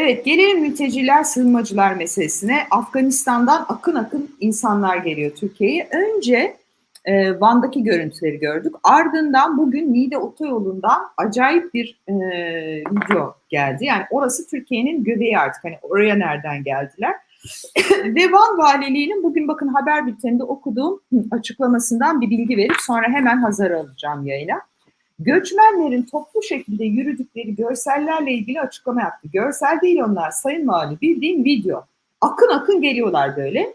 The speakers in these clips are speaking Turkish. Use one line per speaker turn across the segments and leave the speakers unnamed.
Evet, gelelim mülteciler, sığınmacılar meselesine. Afganistan'dan akın akın insanlar geliyor Türkiye'ye. Önce e, Van'daki görüntüleri gördük. Ardından bugün Niğde Otoyolu'ndan acayip bir e, video geldi. Yani orası Türkiye'nin göbeği artık. Hani oraya nereden geldiler? Ve Van Valiliği'nin bugün bakın haber bülteninde okuduğum açıklamasından bir bilgi verip sonra hemen hazır alacağım yayına. Göçmenlerin toplu şekilde yürüdükleri görsellerle ilgili açıklama yaptı. Görsel değil onlar sayın vali bildiğin video. Akın akın geliyorlar böyle.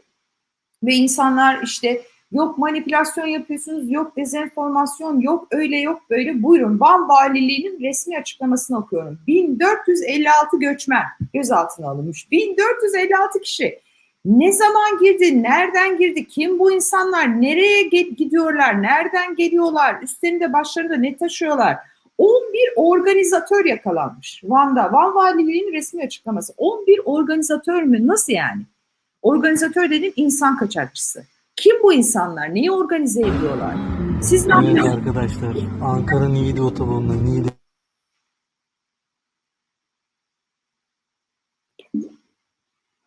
Ve insanlar işte yok manipülasyon yapıyorsunuz, yok dezenformasyon, yok öyle yok böyle. Buyurun Van Valiliği'nin resmi açıklamasını okuyorum. 1456 göçmen gözaltına alınmış. 1456 kişi. Ne zaman girdi, nereden girdi, kim bu insanlar, nereye gidiyorlar, nereden geliyorlar, üstlerinde başlarında ne taşıyorlar? 11 organizatör yakalanmış Van'da. Van Valiliği'nin resmi açıklaması. 11 organizatör mü? Nasıl yani? Organizatör dediğim insan kaçakçısı. Kim bu insanlar? Neyi organize ediyorlar? Siz ne yapıyorsunuz?
arkadaşlar Ankara Niğde otobanında Niğde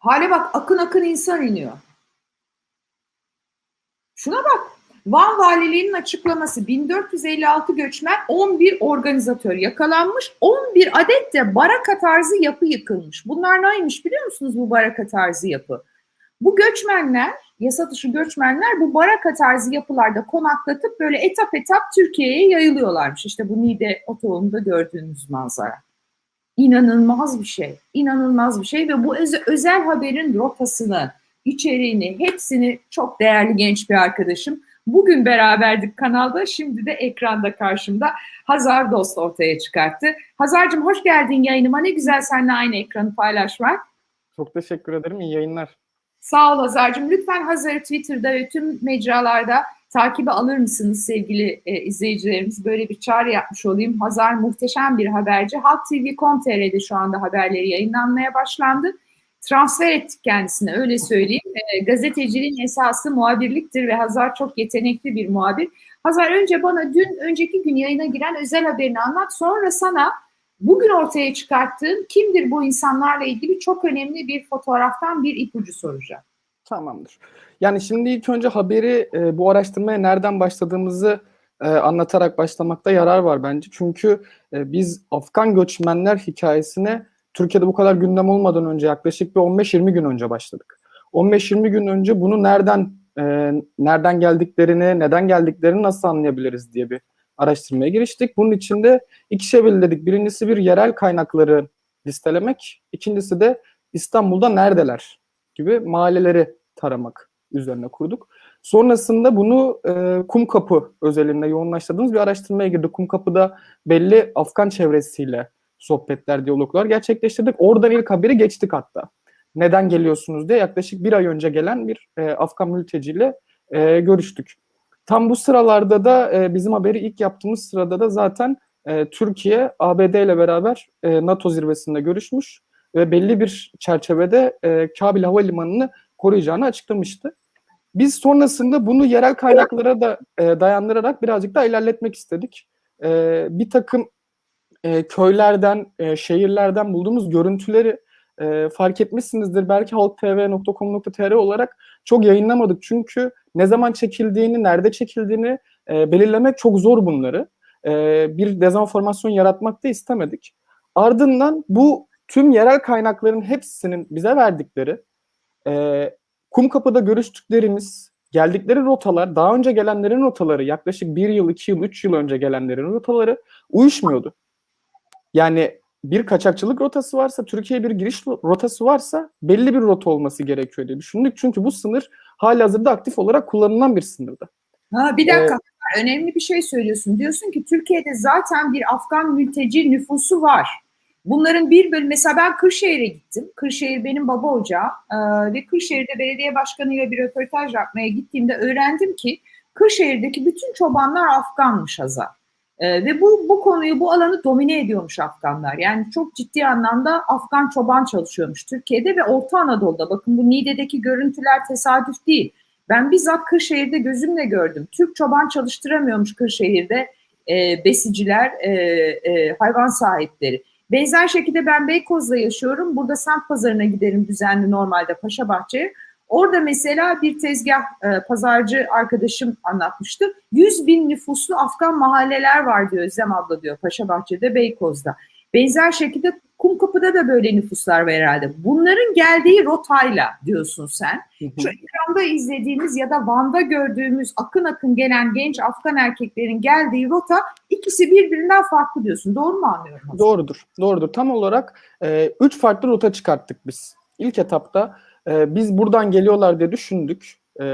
Hale bak akın akın insan iniyor. Şuna bak. Van Valiliği'nin açıklaması 1456 göçmen 11 organizatör yakalanmış 11 adet de baraka tarzı yapı yıkılmış. Bunlar neymiş biliyor musunuz bu baraka tarzı yapı? Bu göçmenler yasa dışı göçmenler bu baraka tarzı yapılarda konaklatıp böyle etap etap Türkiye'ye yayılıyorlarmış. İşte bu Niğde otoyolunda gördüğünüz manzara. İnanılmaz bir şey. İnanılmaz bir şey ve bu öz- özel haberin rotasını, içeriğini, hepsini çok değerli genç bir arkadaşım. Bugün beraberdik kanalda, şimdi de ekranda karşımda Hazar Dost ortaya çıkarttı. Hazar'cığım hoş geldin yayınıma. Ne güzel seninle aynı ekranı paylaşmak.
Çok teşekkür ederim. İyi yayınlar.
Sağ ol Hazar'cığım. Lütfen Hazar'ı Twitter'da ve tüm mecralarda takibe alır mısınız sevgili e, izleyicilerimiz? Böyle bir çağrı yapmış olayım. Hazar muhteşem bir haberci. Halk TV.com.tr'de şu anda haberleri yayınlanmaya başlandı. Transfer ettik kendisine öyle söyleyeyim. E, gazeteciliğin esası muhabirliktir ve Hazar çok yetenekli bir muhabir. Hazar önce bana dün önceki gün yayına giren özel haberini anlat. Sonra sana bugün ortaya çıkarttığın kimdir bu insanlarla ilgili çok önemli bir fotoğraftan bir ipucu soracağım.
Tamamdır. Yani şimdi ilk önce haberi e, bu araştırmaya nereden başladığımızı e, anlatarak başlamakta yarar var bence. Çünkü e, biz Afgan göçmenler hikayesine Türkiye'de bu kadar gündem olmadan önce yaklaşık bir 15-20 gün önce başladık. 15-20 gün önce bunu nereden e, nereden geldiklerini, neden geldiklerini nasıl anlayabiliriz diye bir araştırmaya giriştik. Bunun için de iki şey belirledik. Birincisi bir yerel kaynakları listelemek, ikincisi de İstanbul'da neredeler gibi mahalleleri taramak üzerine kurduk. Sonrasında bunu e, Kumkapı özelinde yoğunlaştırdığımız bir araştırmaya girdik. Kumkapı'da belli Afgan çevresiyle sohbetler, diyaloglar gerçekleştirdik. Oradan ilk haberi geçtik hatta. Neden geliyorsunuz diye yaklaşık bir ay önce gelen bir e, Afgan mülteciyle e, görüştük. Tam bu sıralarda da e, bizim haberi ilk yaptığımız sırada da zaten e, Türkiye ABD ile beraber e, NATO zirvesinde görüşmüş ve belli bir çerçevede e, Kabil Havalimanı'nı koruyacağını açıklamıştı. Biz sonrasında bunu yerel kaynaklara da e, dayandırarak birazcık daha ilerletmek istedik. E, bir takım e, köylerden, e, şehirlerden bulduğumuz görüntüleri e, fark etmişsinizdir. Belki halktv.com.tr olarak çok yayınlamadık. Çünkü ne zaman çekildiğini, nerede çekildiğini e, belirlemek çok zor bunları. E, bir dezenformasyon yaratmak da istemedik. Ardından bu tüm yerel kaynakların hepsinin bize verdikleri e, Kumkapı'da görüştüklerimiz, geldikleri rotalar, daha önce gelenlerin rotaları, yaklaşık bir yıl, iki yıl, üç yıl önce gelenlerin rotaları uyuşmuyordu. Yani bir kaçakçılık rotası varsa, Türkiye'ye bir giriş rotası varsa belli bir rota olması gerekiyor diye düşündük. Çünkü bu sınır hali hazırda aktif olarak kullanılan bir sınırdı.
Ha, bir dakika. Önemli bir şey söylüyorsun. Diyorsun ki Türkiye'de zaten bir Afgan mülteci nüfusu var. Bunların bir bölümü, mesela ben Kırşehir'e gittim. Kırşehir benim baba ocağı ee, ve Kırşehir'de belediye başkanıyla bir röportaj yapmaya gittiğimde öğrendim ki Kırşehir'deki bütün çobanlar Afganmış Hazar. Ee, ve bu, bu konuyu, bu alanı domine ediyormuş Afganlar. Yani çok ciddi anlamda Afgan çoban çalışıyormuş Türkiye'de ve Orta Anadolu'da. Bakın bu Niğde'deki görüntüler tesadüf değil. Ben bizzat Kırşehir'de gözümle gördüm. Türk çoban çalıştıramıyormuş Kırşehir'de e, besiciler, e, e, hayvan sahipleri. Benzer şekilde ben Beykoz'da yaşıyorum. Burada semt pazarına giderim düzenli normalde Paşabahçe'ye. Orada mesela bir tezgah e, pazarcı arkadaşım anlatmıştı. 100 bin nüfuslu Afgan mahalleler var diyor Özlem abla diyor Paşabahçe'de Beykoz'da. Benzer şekilde Kumkapı'da da böyle nüfuslar var herhalde. Bunların geldiği rotayla diyorsun sen. Şu ekranda izlediğimiz ya da Van'da gördüğümüz akın akın gelen genç Afgan erkeklerin geldiği rota ikisi birbirinden farklı diyorsun. Doğru mu anlıyorum? Hasan?
Doğrudur. Doğrudur. Tam olarak e, üç farklı rota çıkarttık biz. İlk etapta e, biz buradan geliyorlar diye düşündük. E,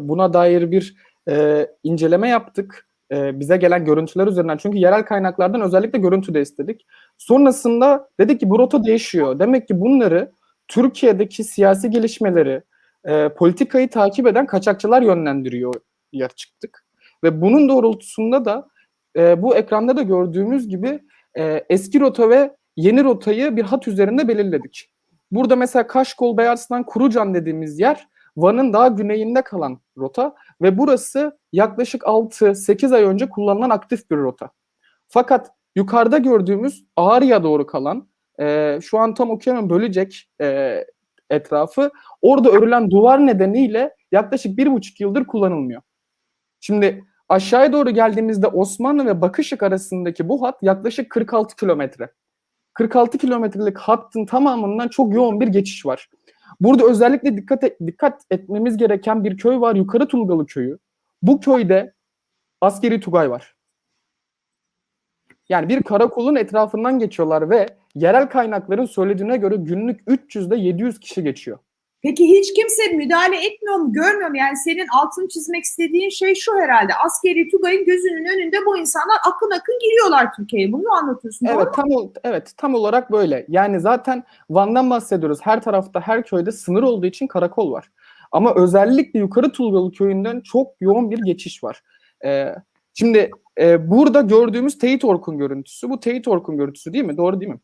buna dair bir e, inceleme yaptık. E, bize gelen görüntüler üzerinden. Çünkü yerel kaynaklardan özellikle görüntü de istedik. Sonrasında dedik ki bu rota değişiyor. Demek ki bunları Türkiye'deki siyasi gelişmeleri, e, politikayı takip eden kaçakçılar yönlendiriyor ya çıktık. Ve bunun doğrultusunda da e, bu ekranda da gördüğümüz gibi e, eski rota ve yeni rotayı bir hat üzerinde belirledik. Burada mesela Kaşkol, Beyazlan, Kurucan dediğimiz yer Van'ın daha güneyinde kalan rota ve burası yaklaşık 6-8 ay önce kullanılan aktif bir rota. Fakat yukarıda gördüğümüz Ağrı'ya doğru kalan, e, şu an tam okuyamam bölecek e, etrafı, orada örülen duvar nedeniyle yaklaşık bir buçuk yıldır kullanılmıyor. Şimdi aşağıya doğru geldiğimizde Osmanlı ve Bakışık arasındaki bu hat yaklaşık 46 kilometre. 46 kilometrelik hattın tamamından çok yoğun bir geçiş var. Burada özellikle dikkat et- dikkat etmemiz gereken bir köy var. Yukarı Tulgalı köyü. Bu köyde askeri tugay var. Yani bir karakolun etrafından geçiyorlar ve yerel kaynakların söylediğine göre günlük 300 ile 700 kişi geçiyor.
Peki hiç kimse müdahale etmiyor mu, görmüyor mu? Yani senin altını çizmek istediğin şey şu herhalde. Askeri Tugay'ın gözünün önünde bu insanlar akın akın giriyorlar Türkiye'ye. Bunu anlatıyorsun?
Evet tam evet tam olarak böyle. Yani zaten Van'dan bahsediyoruz. Her tarafta her köyde sınır olduğu için karakol var. Ama özellikle Yukarı Tulgalı köyünden çok yoğun bir geçiş var. Ee, şimdi e, burada gördüğümüz Teyit Orkun görüntüsü. Bu Teyit Orkun görüntüsü değil mi? Doğru değil mi?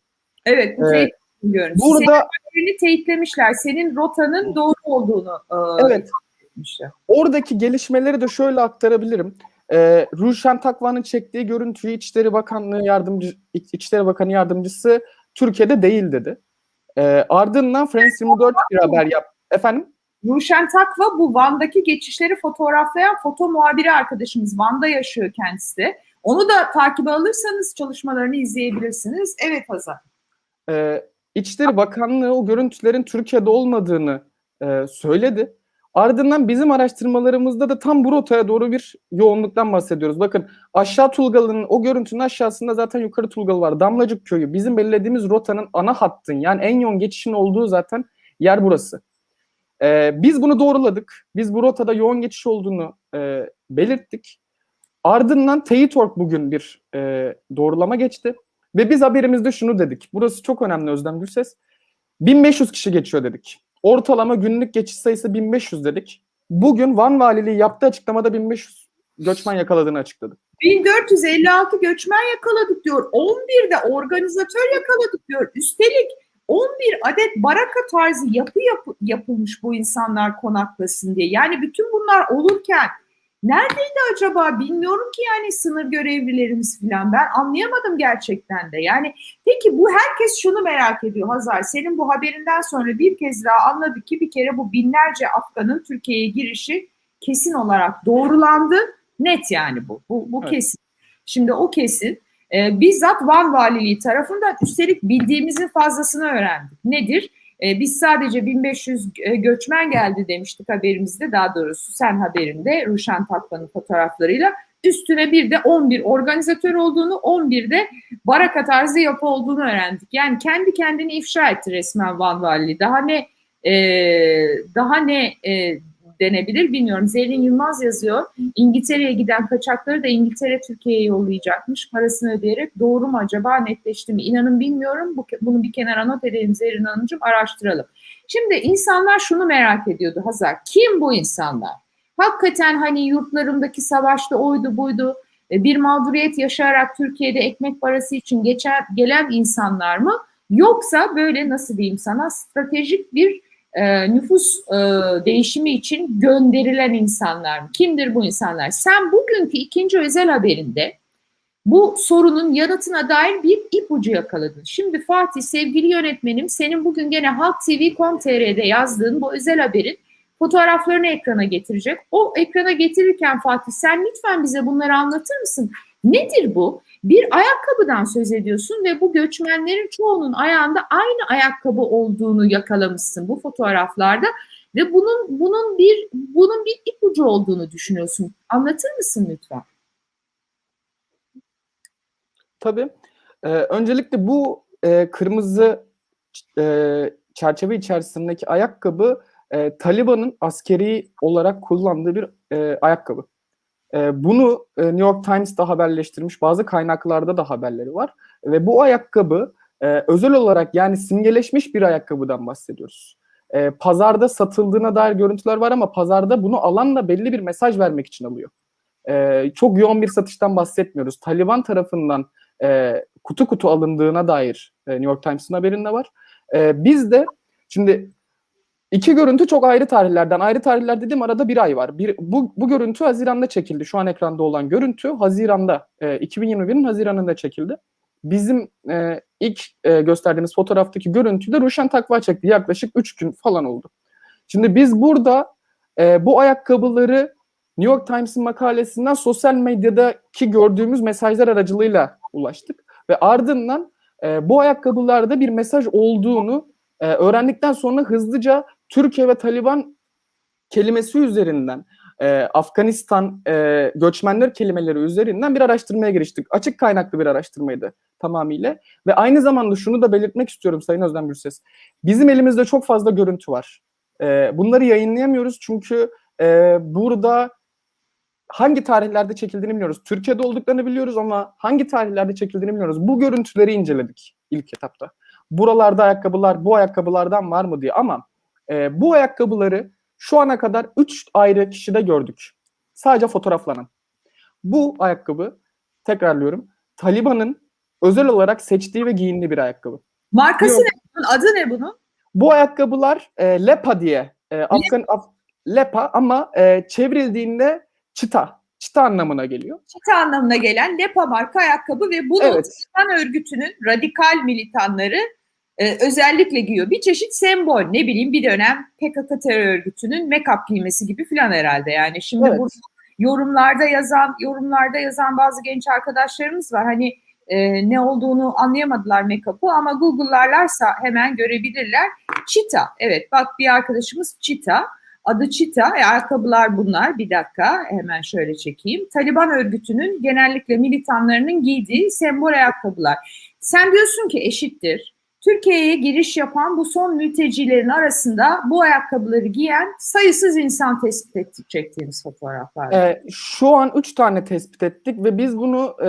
Evet, bu
Evet.
Görüntüsü.
Burada
Senin teyitlemişler. Senin rotanın doğru olduğunu e,
evet
etmişler.
oradaki gelişmeleri de şöyle aktarabilirim. Ee, Ruşen Takvan'ın çektiği görüntüyü İçişleri Bakanlığı yardımcı İç- İçişleri Bakanı yardımcısı Türkiye'de değil dedi. Ee, ardından France 24 bir haber yap. Efendim?
Ruşen Takva bu Van'daki geçişleri fotoğraflayan foto muhabiri arkadaşımız. Van'da yaşıyor kendisi de. Onu da takibe alırsanız çalışmalarını izleyebilirsiniz. Evet Hazar.
Ee, İçişleri Bakanlığı o görüntülerin Türkiye'de olmadığını e, söyledi. Ardından bizim araştırmalarımızda da tam bu rotaya doğru bir yoğunluktan bahsediyoruz. Bakın aşağı Tulgalı'nın o görüntünün aşağısında zaten yukarı Tulgalı var. Damlacık köyü bizim belirlediğimiz rotanın ana hattın yani en yoğun geçişin olduğu zaten yer burası. Ee, biz bunu doğruladık. Biz bu rotada yoğun geçiş olduğunu e, belirttik. Ardından Teyit.org bugün bir e, doğrulama geçti. Ve biz haberimizde şunu dedik. Burası çok önemli Özlem Gülses. 1500 kişi geçiyor dedik. Ortalama günlük geçiş sayısı 1500 dedik. Bugün Van Valiliği yaptığı açıklamada 1500 göçmen yakaladığını açıkladı.
1456 göçmen yakaladık diyor. 11'de organizatör yakaladık diyor. Üstelik 11 adet baraka tarzı yapı yapı- yapılmış bu insanlar konaklasın diye. Yani bütün bunlar olurken neredeydi acaba bilmiyorum ki yani sınır görevlilerimiz falan. Ben anlayamadım gerçekten de. Yani peki bu herkes şunu merak ediyor Hazar. Senin bu haberinden sonra bir kez daha anladık ki bir kere bu binlerce Afgan'ın Türkiye'ye girişi kesin olarak doğrulandı. Net yani bu. Bu, bu
Evet.
kesin. Şimdi o kesin. E, bizzat Van Valiliği tarafından üstelik bildiğimizin fazlasını öğrendik. Nedir? E, biz sadece 1500 e, göçmen geldi demiştik haberimizde daha doğrusu sen haberinde Ruşen Takvan'ın fotoğraflarıyla. Üstüne bir de 11 organizatör olduğunu, 11 de baraka tarzı yapı olduğunu öğrendik. Yani kendi kendini ifşa etti resmen Van Valiliği. Daha ne e, daha ne e, denebilir bilmiyorum. Zerrin Yılmaz yazıyor. İngiltere'ye giden kaçakları da İngiltere Türkiye'ye yollayacakmış. Parasını ödeyerek. Doğru mu acaba netleşti mi? İnanın bilmiyorum. Bu, bunu bir kenara not edelim Zerrin Hanımcığım araştıralım. Şimdi insanlar şunu merak ediyordu Hazar. Kim bu insanlar? Hakikaten hani yurtlarındaki savaşta oydu buydu e, bir mağduriyet yaşayarak Türkiye'de ekmek parası için geçen, gelen insanlar mı? Yoksa böyle nasıl diyeyim sana stratejik bir e, nüfus e, değişimi için gönderilen insanlar mı? Kimdir bu insanlar? Sen bugünkü ikinci özel haberinde bu sorunun yanıtına dair bir ipucu yakaladın. Şimdi Fatih sevgili yönetmenim senin bugün gene Halk TV.com.tr'de yazdığın bu özel haberin fotoğraflarını ekrana getirecek. O ekrana getirirken Fatih sen lütfen bize bunları anlatır mısın? Nedir bu? Bir ayakkabıdan söz ediyorsun ve bu göçmenlerin çoğunun ayağında aynı ayakkabı olduğunu yakalamışsın bu fotoğraflarda ve bunun bunun bir bunun bir ipucu olduğunu düşünüyorsun. Anlatır mısın lütfen?
Tabii. Ee, öncelikle bu e, kırmızı e, çerçeve içerisindeki ayakkabı e, Taliban'ın askeri olarak kullandığı bir e, ayakkabı. E, bunu e, New York Times'ta haberleştirmiş, bazı kaynaklarda da haberleri var. Ve bu ayakkabı e, özel olarak yani simgeleşmiş bir ayakkabıdan bahsediyoruz. E, pazarda satıldığına dair görüntüler var ama pazarda bunu alan da belli bir mesaj vermek için alıyor. Çok yoğun bir satıştan bahsetmiyoruz. Taliban tarafından kutu kutu alındığına dair New York Times'ın haberinde var. E, biz de şimdi iki görüntü çok ayrı tarihlerden. Ayrı tarihler dediğim arada bir ay var. Bir, bu, bu görüntü Haziran'da çekildi. Şu an ekranda olan görüntü Haziran'da, e, 2021'in Haziran'ında çekildi. Bizim e, ilk e, gösterdiğimiz fotoğraftaki görüntü de Ruşen Takva çekti. Yaklaşık 3 gün falan oldu. Şimdi biz burada e, bu ayakkabıları New York Times'ın makalesinden sosyal medyadaki gördüğümüz mesajlar aracılığıyla ulaştık. Ve ardından e, bu ayakkabılarda bir mesaj olduğunu e, öğrendikten sonra hızlıca Türkiye ve Taliban kelimesi üzerinden e, Afganistan e, göçmenler kelimeleri üzerinden bir araştırmaya giriştik. Açık kaynaklı bir araştırmaydı tamamıyla. Ve aynı zamanda şunu da belirtmek istiyorum Sayın Özlem Gürses. Bizim elimizde çok fazla görüntü var. E, bunları yayınlayamıyoruz çünkü e, burada hangi tarihlerde çekildiğini biliyoruz. Türkiye'de olduklarını biliyoruz ama hangi tarihlerde çekildiğini biliyoruz. Bu görüntüleri inceledik ilk etapta. Buralarda ayakkabılar, bu ayakkabılardan var mı diye ama e, bu ayakkabıları şu ana kadar 3 ayrı kişide gördük. Sadece fotoğraflanan. Bu ayakkabı, tekrarlıyorum, Taliban'ın özel olarak seçtiği ve giyindiği bir ayakkabı.
Markası
Yok.
ne bunun? Adı ne bunun?
Bu ayakkabılar e, Lepa diye, e, Afgan Af- Lepa ama e, çevrildiğinde çıta, çıta anlamına geliyor.
Çita anlamına gelen Lepa marka ayakkabı ve bunu
Evet.
Taliban örgütünün radikal militanları e, özellikle giyiyor. Bir çeşit sembol ne bileyim bir dönem PKK terör örgütünün make-up giymesi gibi falan herhalde yani. Şimdi
Evet.
burada yorumlarda yazan yorumlarda yazan bazı genç arkadaşlarımız var. Hani e, ne olduğunu anlayamadılar make-up'ı ama Google'larlarsa hemen görebilirler. Çita. Evet bak bir arkadaşımız Çita. Adı Çita. E, ayakkabılar bunlar. Bir dakika hemen şöyle çekeyim. Taliban örgütünün genellikle militanlarının giydiği sembol ayakkabılar. Sen diyorsun ki eşittir. Türkiye'ye giriş yapan bu son mültecilerin arasında bu ayakkabıları giyen sayısız insan tespit ettik çektiğimiz fotoğraflarda.
E, şu an 3 tane tespit ettik ve biz bunu e,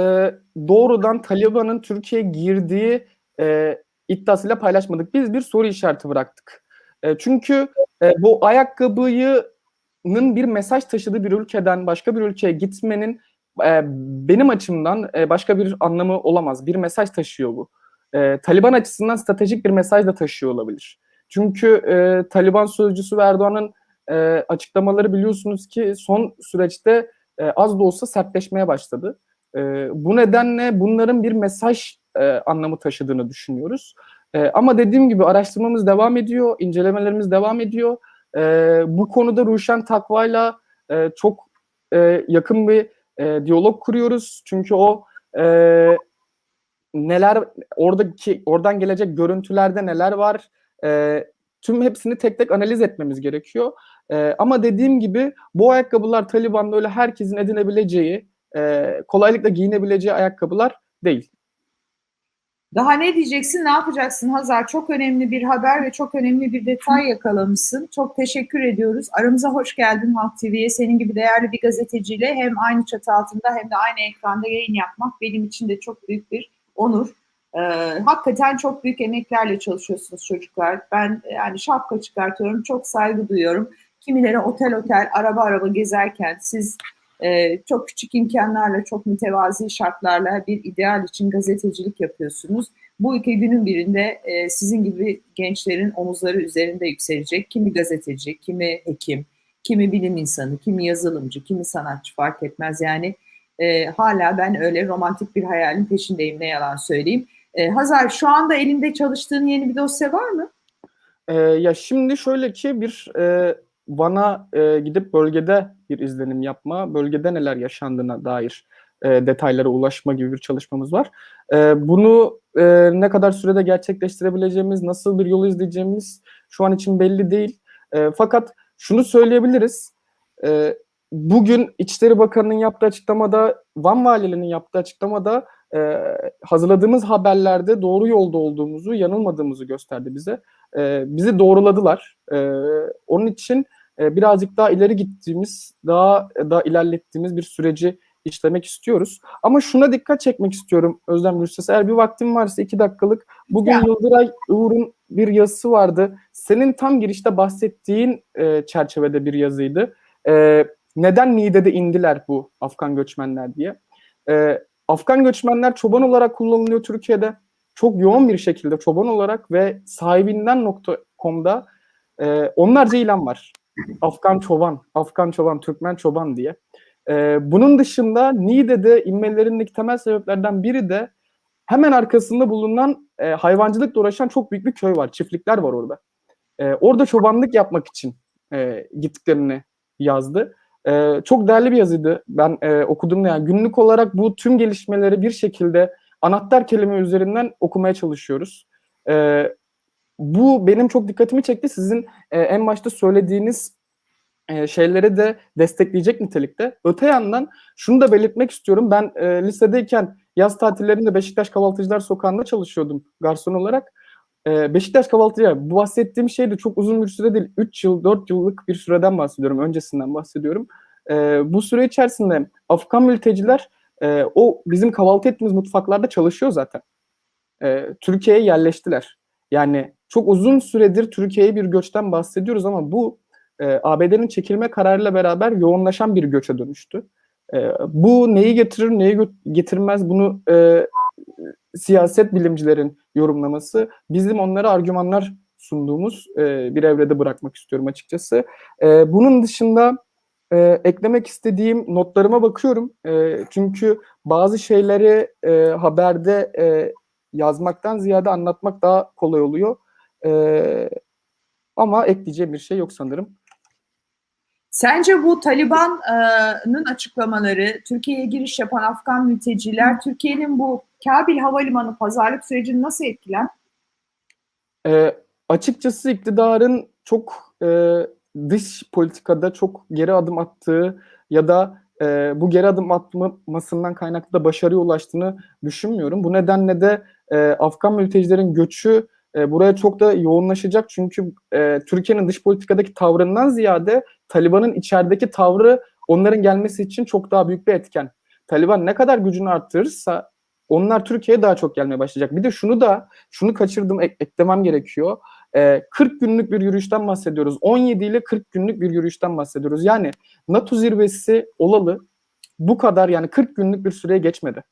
doğrudan Taliban'ın Türkiye'ye girdiği e, iddiasıyla paylaşmadık. Biz bir soru işareti bıraktık. E, çünkü e, bu ayakkabının bir mesaj taşıdığı bir ülkeden başka bir ülkeye gitmenin e, benim açımdan e, başka bir anlamı olamaz. Bir mesaj taşıyor bu. E, Taliban açısından stratejik bir mesaj da taşıyor olabilir. Çünkü e, Taliban sözcüsü ve Erdoğan'ın e, açıklamaları biliyorsunuz ki son süreçte e, az da olsa sertleşmeye başladı. E, bu nedenle bunların bir mesaj e, anlamı taşıdığını düşünüyoruz. E, ama dediğim gibi araştırmamız devam ediyor, incelemelerimiz devam ediyor. E, bu konuda Ruşen Takva'yla e, çok e, yakın bir e, diyalog kuruyoruz. Çünkü o e, neler oradaki oradan gelecek görüntülerde neler var, e, tüm hepsini tek tek analiz etmemiz gerekiyor. E, ama dediğim gibi bu ayakkabılar Taliban'da öyle herkesin edinebileceği, e, kolaylıkla giyinebileceği ayakkabılar değil.
Daha ne diyeceksin, ne yapacaksın Hazar? Çok önemli bir haber ve çok önemli bir detay yakalamışsın. Çok teşekkür ediyoruz. Aramıza hoş geldin Halk TV'ye. Senin gibi değerli bir gazeteciyle hem aynı çatı altında hem de aynı ekranda yayın yapmak benim için de çok büyük bir onur. Ee, hakikaten çok büyük emeklerle çalışıyorsunuz çocuklar. Ben yani şapka çıkartıyorum, çok saygı duyuyorum. Kimileri otel otel, araba araba gezerken siz e, çok küçük imkanlarla, çok mütevazi şartlarla bir ideal için gazetecilik yapıyorsunuz. Bu ülke günün birinde e, sizin gibi gençlerin omuzları üzerinde yükselecek. Kimi gazeteci, kimi hekim, kimi bilim insanı, kimi yazılımcı, kimi sanatçı fark etmez. Yani E, hala ben öyle romantik bir hayalin peşindeyim ne yalan söyleyeyim. E, Hazar şu anda elinde çalıştığın yeni bir dosya var mı?
Ee, ya şimdi şöyle ki bir e, Van'a e, gidip bölgede bir izlenim yapma, bölgede neler yaşandığına dair e, detaylara ulaşma gibi bir çalışmamız var. E, bunu e, ne kadar sürede gerçekleştirebileceğimiz, nasıl bir yol izleyeceğimiz şu an için belli değil. E, fakat şunu söyleyebiliriz. E, bugün İçişleri Bakanı'nın yaptığı açıklamada, Van Valiliğinin yaptığı açıklamada e, hazırladığımız haberlerde doğru yolda olduğumuzu, yanılmadığımızı gösterdi bize. E, bizi doğruladılar. E, onun için e, birazcık daha ileri gittiğimiz, daha daha ilerlettiğimiz bir süreci işlemek istiyoruz. Ama şuna dikkat çekmek istiyorum Özlem Gürses. Eğer bir vaktim varsa iki dakikalık. Bugün
Ya.
Yıldıray Uğur'un bir yazısı vardı. Senin tam girişte bahsettiğin e, çerçevede bir yazıydı. E, neden Niğde'de indiler bu Afgan göçmenler diye. E, Afgan göçmenler çoban olarak kullanılıyor Türkiye'de. Çok yoğun bir şekilde çoban olarak ve sahibinden.com'da e, onlarca ilan var. Afgan çoban, Afgan çoban, Türkmen çoban diye. E, bunun dışında Niğde'de inmelerindeki temel sebeplerden biri de hemen arkasında bulunan e, hayvancılıkla uğraşan çok büyük bir köy var. Çiftlikler var orada. E, orada çobanlık yapmak için e, gittiklerini yazdı. E, çok değerli bir yazıydı. Ben e, okudum yani günlük olarak bu tüm gelişmeleri bir şekilde anahtar kelime üzerinden okumaya çalışıyoruz. E, bu benim çok dikkatimi çekti. Sizin e, en başta söylediğiniz e, şeyleri de destekleyecek nitelikte. Öte yandan şunu da belirtmek istiyorum. Ben e, lisedeyken yaz tatillerinde Beşiktaş Kahvaltıcılar Sokağı'nda çalışıyordum garson olarak. E, Beşiktaş Kahvaltıcılar, bu bahsettiğim şey de çok uzun bir süre değil. 3 yıl, 4 yıllık bir süreden bahsediyorum. Öncesinden bahsediyorum. E, bu süre içerisinde Afgan mülteciler e, o bizim kahvaltı ettiğimiz mutfaklarda çalışıyor zaten. E, Türkiye'ye yerleştiler. Yani çok uzun süredir Türkiye'ye bir göçten bahsediyoruz ama bu e, ABD'nin çekilme kararıyla beraber yoğunlaşan bir göçe dönüştü. Bu neyi getirir, neyi getirmez bunu e, siyaset bilimcilerin yorumlaması. Bizim onlara argümanlar sunduğumuz e, bir evrede bırakmak istiyorum açıkçası. E, bunun dışında e, eklemek istediğim notlarıma bakıyorum. E, çünkü bazı şeyleri e, haberde e, yazmaktan ziyade anlatmak daha kolay oluyor. E, ama ekleyeceğim bir şey yok sanırım.
Sence bu Taliban'ın açıklamaları, Türkiye'ye giriş yapan Afgan mülteciler, Türkiye'nin bu Kabil Havalimanı pazarlık sürecini nasıl etkiler?
E, açıkçası iktidarın çok e, dış politikada çok geri adım attığı ya da e, bu geri adım atmasından kaynaklı da başarıya ulaştığını düşünmüyorum. Bu nedenle de e, Afgan mültecilerin göçü e, buraya çok da yoğunlaşacak. Çünkü e, Türkiye'nin dış politikadaki tavrından ziyade Taliban'ın içerideki tavrı onların gelmesi için çok daha büyük bir etken. Taliban ne kadar gücünü arttırırsa onlar Türkiye'ye daha çok gelmeye başlayacak. Bir de şunu da şunu kaçırdım ek- eklemem gerekiyor. Ee, 40 günlük bir yürüyüşten bahsediyoruz. 17 ile 40 günlük bir yürüyüşten bahsediyoruz. Yani NATO zirvesi olalı bu kadar yani 40 günlük bir süreye geçmedi.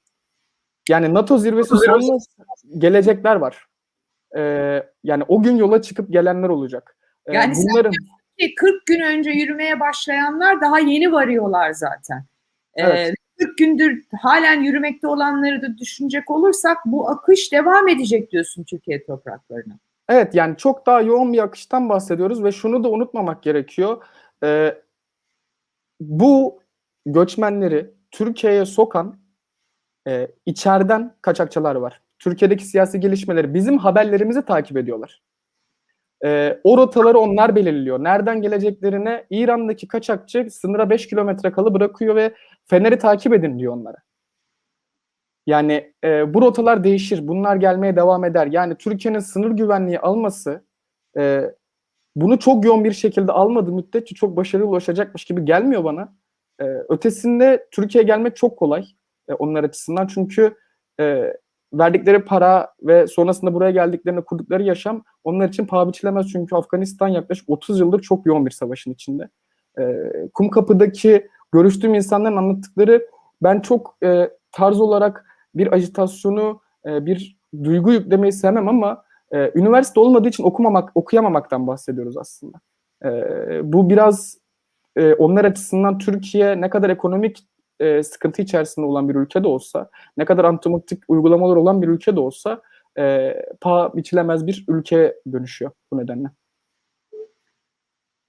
Yani NATO zirvesi sonrası gelecekler var. Ee, yani o gün yola çıkıp gelenler olacak. Ee,
Yani sen
bunların
Ki 40 gün önce yürümeye başlayanlar daha yeni varıyorlar zaten. Ee,
Evet.
40 gündür halen yürümekte olanları da düşünecek olursak bu akış devam edecek diyorsun Türkiye topraklarına.
Evet yani çok daha yoğun bir akıştan bahsediyoruz ve şunu da unutmamak gerekiyor. Ee, bu göçmenleri Türkiye'ye sokan e, içeriden kaçakçılar var. Türkiye'deki siyasi gelişmeleri bizim haberlerimizi takip ediyorlar. Ee, o rotaları onlar belirliyor. Nereden geleceklerine İran'daki kaçakçı sınıra 5 kilometre kalı bırakıyor ve Fener'i takip edin diyor onlara. Yani e, bu rotalar değişir. Bunlar gelmeye devam eder. Yani Türkiye'nin sınır güvenliği alması e, bunu çok yoğun bir şekilde almadığı müddetçe çok başarılı ulaşacakmış gibi gelmiyor bana. E, ötesinde Türkiye'ye gelmek çok kolay e, onlar açısından. Çünkü e, verdikleri para ve sonrasında buraya geldiklerinde kurdukları yaşam onlar için paha biçilemez. Çünkü Afganistan yaklaşık 30 yıldır çok yoğun bir savaşın içinde. E, Kumkapı'daki görüştüğüm insanların anlattıkları ben çok e, tarz olarak bir ajitasyonu, e, bir duygu yüklemeyi sevmem ama e, üniversite olmadığı için okumamak, okuyamamaktan bahsediyoruz aslında. E, bu biraz e, onlar açısından Türkiye ne kadar ekonomik e, sıkıntı içerisinde olan bir ülke de olsa, ne kadar antipatik uygulamalar olan bir ülke de olsa e, paha biçilemez bir ülke dönüşüyor bu nedenle.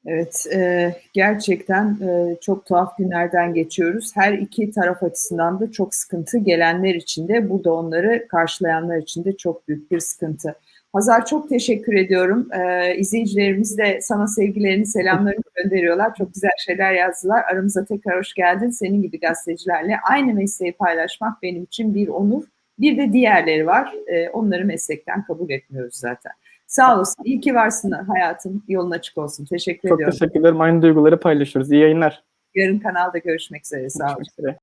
Evet, e, gerçekten e, çok tuhaf günlerden geçiyoruz. Her iki taraf açısından da çok sıkıntı. Gelenler için de, burada onları karşılayanlar için de çok büyük bir sıkıntı. Hazar çok teşekkür ediyorum. E, izleyicilerimiz de sana sevgilerini, selamlarını gönderiyorlar. Çok güzel şeyler yazdılar. Aramıza tekrar hoş geldin. Senin gibi gazetecilerle aynı mesleği paylaşmak benim için bir onur. Bir de diğerleri var. E, onları meslekten kabul etmiyoruz zaten. Sağ olasın. İyi ki varsın hayatın. Yolun açık olsun. Teşekkür
Çok
ediyorum.
teşekkür ederim. Aynı duyguları paylaşıyoruz. İyi yayınlar.
Yarın kanalda görüşmek üzere. Sağ olun.